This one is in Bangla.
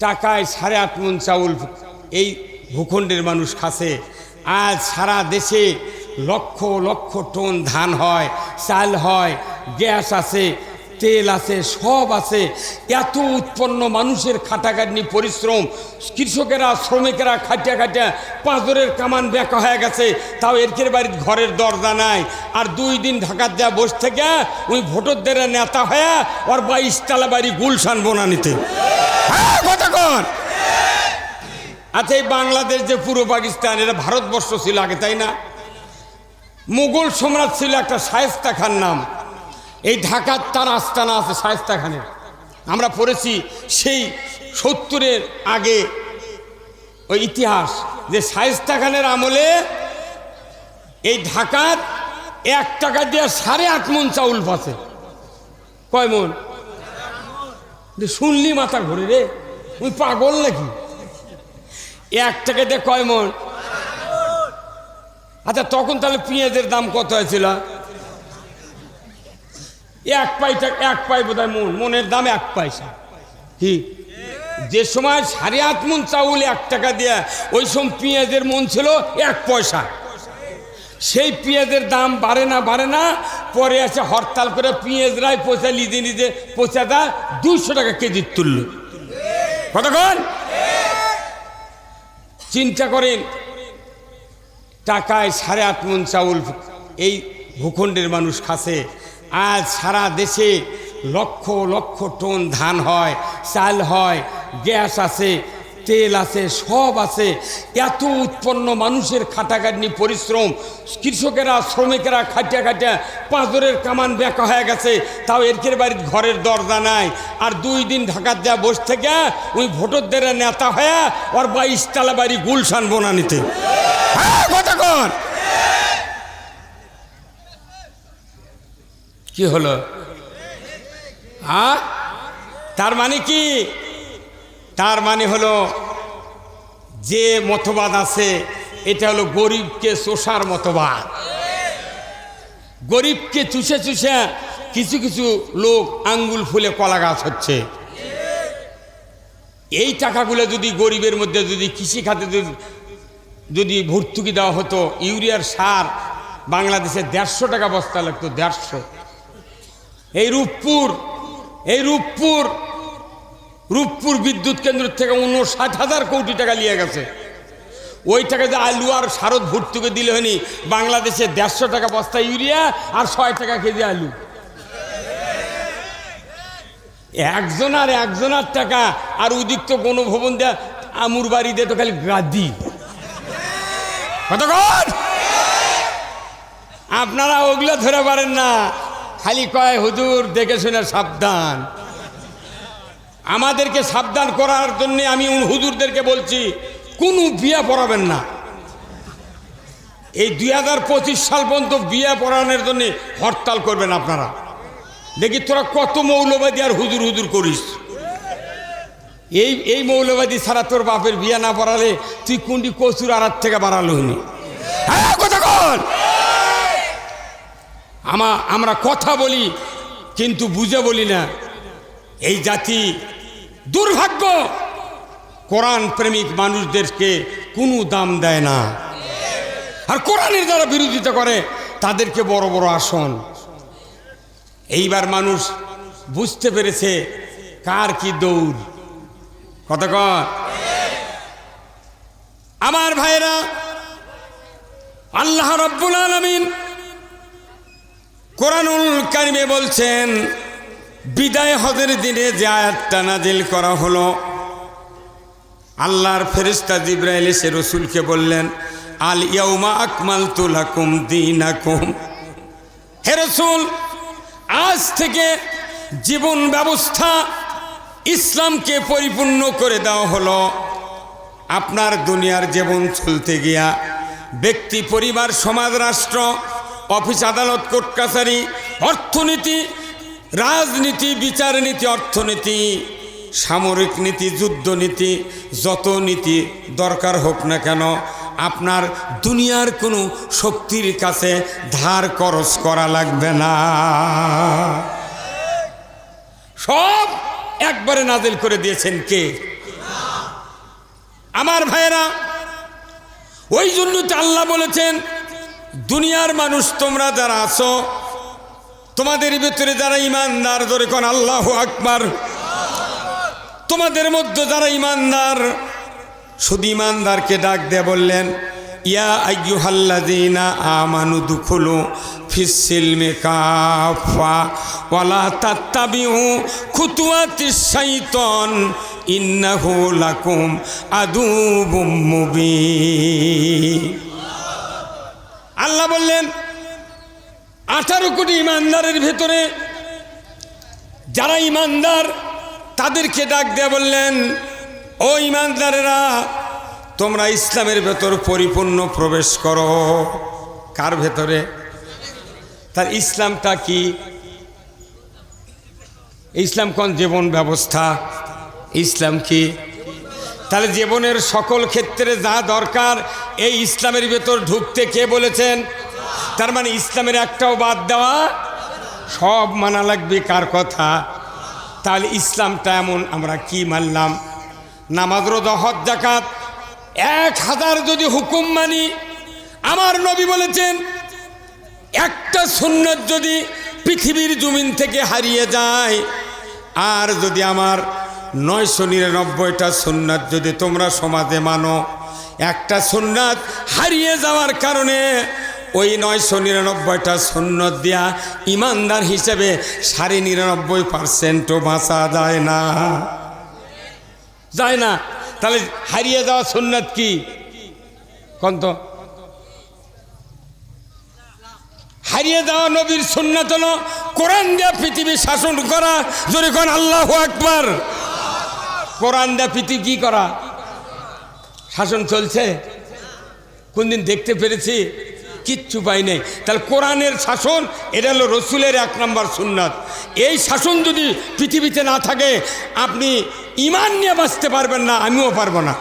টাকায় সাড়ে আট মন চাউল এই ভূখণ্ডের মানুষ খাসে আজ সারা দেশে লক্ষ লক্ষ টন ধান হয়, চাল হয়, গ্যাস আছে। তেল আছে সব আছে। এত উৎপন্ন মানুষের খাটাখাটনি পরিশ্রম। কৃষকেরা শ্রমিকেরা খাটিয়া খাটিয়া পাঁচরের কামান বেঁকা হয়ে গেছে। তাও এরকের বাড়ির ঘরের দরজা নাই। আর দুই দিন ঢাকার দেওয়া বস থেকে ওই ভোটরদের নেতা হয়ে ওর বাইশতলা বাড়ি গুলশান বোনানিতে। হ্যাঁ, আচ্ছা এই বাংলাদেশ যে পূর্ব পাকিস্তান এটা ভারতবর্ষ ছিল আগে তাই না? মুঘল সম্রাট ছিল একটা শায়েস্তা খান নাম। এই ঢাকার তার আস্তানা আছে শায়েস্তা খানের আমরা পড়েছি সেই সত্তরের আগে ওই ইতিহাস যে শায়েস্তা খানের আমলে এই ঢাকার এক টাকা দিয়ে সাড়ে আট মন চাউল পাচ্ছে। কয় মন? শুনলি মাথা ঘুরে রে ওই পাগল নাকি? এক টাকা দিয়ে কয় মন? আচ্ছা তখন তাহলে পেঁয়াজের দাম কত হয়েছিল? এক পাইটা এক পাই বোধ হয় মন, মনের দাম এক পয়সা। কি? যে সময় সাড়ে আট মন চাউল এক টাকা দেয়া, ওই সময় পেঁয়াজের মন ছিল এক পয়সা। সেই পেঁয়াজের দাম বাড়ে না বাড়ে না, পরে আছে হরতাল করে পেঁয়াজ রায় পয়সা নিজে নিজে পয়সা দা দুইশো টাকা কেজি তুলল। কতক্ষণ চিন্তা করেন, টাকায় সাড়ে আট মন চাউল এই ভূখণ্ডের মানুষ খাসে আজ সারা দেশে লক্ষ লক্ষ টন ধান হয় চাল হয় গ্যাস আছে তেল আছে সব আছে। এত উৎপন্ন মানুষের খাটাখাটনি পরিশ্রম। কৃষকেরা শ্রমিকেরা খাটিয়া খাটিয়া পাঁচরের কামান বেঁকা হয়ে গেছে। তাও এরকের বাড়ির ঘরের দরজা নাই। আর দুই দিন ঢাকার দেওয়া বসে থেকে ওই ভোটরদের নেতা হয়ে ওর বাইশতলা বাড়ি গুলশান বোনানিতে। হ্যাঁ, কি হলো? হ্যাঁ তার মানে কি? তার মানে হলো, যে মতবাদ আছে, এটা হলো গরিবকে চোষার মতবাদ। গরিবকে চুষে চুষে কিছু কিছু লোক আঙ্গুল ফুলে কলা গাছ হচ্ছে। এই টাকাগুলো যদি গরিবের মধ্যে যদি কৃষি খাতে যদি যদি ভর্তুকি দেওয়া হতো, ইউরিয়ার সার বাংলাদেশে দেড়শো টাকা বস্তা লাগতো, দেড়শো। এই রূপপুর এই রূপপুর রূপপুর বিদ্যুৎ কেন্দ্র থেকে উনষাট হাজার কোটি টাকা নিয়ে গেছে। ওই টাকা যে আলু আর সারদ ভর্তুকে দিলে হয়নি, বাংলাদেশে দেড়শো টাকা বস্তা ইউরিয়া আর ছয় টাকা কেজি আলু। একজন আর একজনার টাকা, আর উদিক্ত ভবন দেয়া, আমুর বাড়ি দিয়ে তো খালি গাদি কতক্ষণ আপনারা ওগুলো ধরে পারেন না। খালি কয়, হুজুর, দেখে শুনে সাবধান। আমাদেরকে সাবধান করার জন্য আমি হুজুরদেরকে বলছি, কোনো বিয়ে পড়াবেন না। এই দুই হাজার পঁচিশ সাল পর্যন্ত বিয়ে পড়ানোর জন্য হরতাল করবেন আপনারা। দেখি তোরা কত মৌলবাদী আর হুজুর হুজুর করিস। এই এই মৌলবাদী ছাড়া তোর বাপের বিয়ে না পড়ালে তুই কোনটি কচুর আড়ার থেকে বাড়ালো হ্যাঁ কতক্ষণ আমা, আমরা কথা বলি, কিন্তু বুঝে বলি না। এই জাতি দুর্ভাগ্য। কোরআন প্রেমিক মানুষদেরকে কোনো দাম দেয় না। আর কোরআনের যারা বিরোধিতা করে, তাদেরকে বড় বড় আসন। এইবার মানুষ বুঝতে পেরেছে কার কি দৌড়। কতক্ষণ আমার ভাইরা আল্লাহ রব্বুল আলমিন কোরআনুল কারিমে বলছেন, বিদায় হজের দিনে যে আয়াতটা নাজিল করা হলো, আল্লাহর ফেরিস্তা জিব্রাইল এসে রসুলকে বললেন, আল ইয়াউমা আকমাল তুলাকুম দিন হে রসুল, আজ থেকে জীবন ব্যবস্থা ইসলামকে পরিপূর্ণ করে দেওয়া হলো। আপনার দুনিয়ার জীবন চলতে গিয়া ব্যক্তি, পরিবার, সমাজ, রাষ্ট্র অফিস আদালত, কোর্ট কাছারি, অর্থনীতি, রাজনীতি, বিচার নীতি, অর্থনীতি, সামরিক নীতি যুদ্ধনীতি যত নীতি দরকার হোক না কেন, আপনার দুনিয়ার কোনো শক্তির কাছে ধার খরচ করা লাগবে না। সব একবারে নাজিল করে দিয়েছেন কে? আমার ভাইয়েরা, ওই জন্য আল্লাহ বলেছেন দুনিয়ার মানুষ তোমরা যারা আছো, তোমাদের ভিতরে যারা ইমানদার ধরে কোন আল্লাহ আকবার। তোমাদের মধ্যে যারা ইমানদার, শুধু ইমানদারকে ডাক দিয়ে বললেন, ইয়া আইয়ুহাল্লাযীনা আমানু দুখুলু ফিসসিলমি কাফা ওয়ালা তাত্তাবিউ খুতুওয়াতিশ শাইতান লাকুম আদুবুম মুবিন। আল্লাহ বললেন, আঠারো কোটি ইমানদারের ভেতরে যারা ইমানদার, তাদেরকে ডাক দেয়া বললেন, ও ইমানদারেরা, তোমরা ইসলামের ভেতর পরিপূর্ণ প্রবেশ করো। কার ভেতরে? তার ইসলামটা কি? ইসলাম কোন জীবন ব্যবস্থা? ইসলাম কি? তাহলে জীবনের সকল ক্ষেত্রে যা দরকার এই ইসলামের ভেতর ঢুকতে কে বলেছেন? তার মানে ইসলামের একটাও বাদ দেওয়া সব মানা লাগবে কার কথা? তাহলে ইসলামটা এমন আমরা কি মানলাম? নামাজ, রোজা, হজ জাকাত এক হাজার যদি হুকুম মানি, আমার নবী বলেছেন, একটা সুন্নত যদি পৃথিবীর জমিন থেকে হারিয়ে যায়, আর যদি আমার নয়শো নিরানব্বইটা সুন্নাত যদি তোমরা সমাজে মানো একটা সুন্নাত হারিয়ে যাওয়ার কারণে ওই নয়শো নিরানব্বইটা সুন্নত দেয়া ইমানদার হিসেবে সাড়ে নিরানব্বই পার্সেন্টও বাঁচা যায় না। যায় না। তাহলে হারিয়ে যাওয়া সুন্নাত কি? কন্ত হারিয়ে যাওয়া নবীর সুন্নাত কোরআন দিয়া পৃথিবী শাসন করা। যদি কোন আল্লাহ আকবার। কোরআন দিয়া পৃথিবী কি করা? শাসন চলছে? কোনদিন দেখতে পেরেছি? কিচ্ছু পাই নেই। তাহলে কোরআনের শাসন, এটা হলো রসুলের এক নম্বর সুন্নাত। এই শাসন যদি পৃথিবীতে না থাকে, আপনি ইমান নিয়ে বাঁচতে পারবেন না, আমিও পারব না।